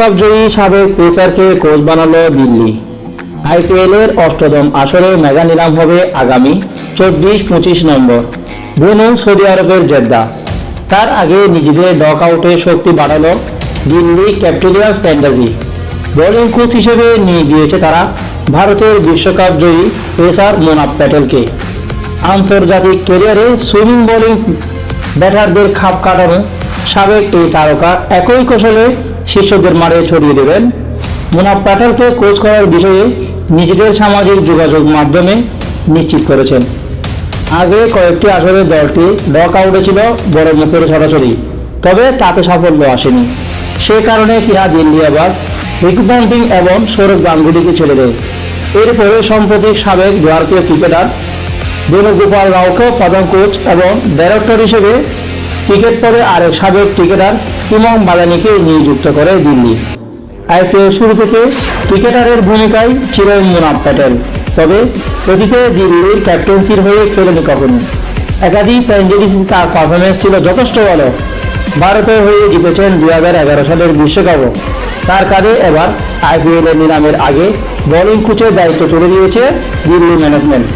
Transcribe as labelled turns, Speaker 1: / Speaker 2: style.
Speaker 1: বিশ্বকাপ জয়ী সাবেক পেসারকে কোচ বানালো দিল্লি। আইপিএল এর অষ্টদম আসরে মেগা নিলাম হবে আগামী চব্বিশ পঁচিশ নম্বর ব্রুনো সৌদি আরবের জেদ্দা। তার আগে নিজেদের ডক আউটে শক্তি বাড়ালো দিল্লি ক্যাপিটালিয়ান্স ফ্যান্টাসি। বোলিং কোচ হিসেবে নিয়ে গিয়েছে তারা ভারতের বিশ্বকাপ জয়ী পেসার মোনাব প্যাটেলকে। আন্তর্জাতিক ক্যারিয়ারে সুইমিং বোলিং ব্যাটারদের খাপ কাটানো সাবেক এই তারকা একই কৌশলে শিষ্যদের মারে ছড়িয়ে দেবেন। মুনাফ প্যাটেলকে কোচ করার বিষয়ে নিজেদের সামাজিক যোগাযোগ মাধ্যমে নিশ্চিত করেছেন। আগে কয়েকটি আসরে দলটি লক আউটে ছিল, বড় মুখের সরাসরি। তবে তাতে সাফল্য আসেনি। সে কারণে কিনা দিল্লি আবাস রিক পন্টিং এবং সৌরভ গাঙ্গুলিকে ছেড়ে দেয়। এরপরে সম্প্রতি সাবেক ভারতীয় ক্রিকেটার বেণুগোপাল রাওকে প্রধান কোচ এবং ডাইরেক্টর হিসেবে ক্রিকেট পরে আরেক সাবেক ক্রিকেটার ইমম বালানিকে নিযুক্ত করে দিল্লি। আইপিএল শুরু থেকে ক্রিকেটারের ভূমিকায় ছিলেন মুনাফ প্যাটেল। তবে অতীতে দিল্লির ক্যাপ্টেন্সির হয়ে খেলেনি কখনো। একাধিক প্যান্ডেলিসে তার পারফরমেন্স ছিল যথেষ্ট ভালো। ভারতের হয়ে জিতেছেন দুই হাজার এগারো সালের বিশ্বকাপও। তার কাজে এবার আইপিএল এর নিলামের আগে বোলিং কোচের দায়িত্ব তুলে দিয়েছে দিল্লি ম্যানেজমেন্ট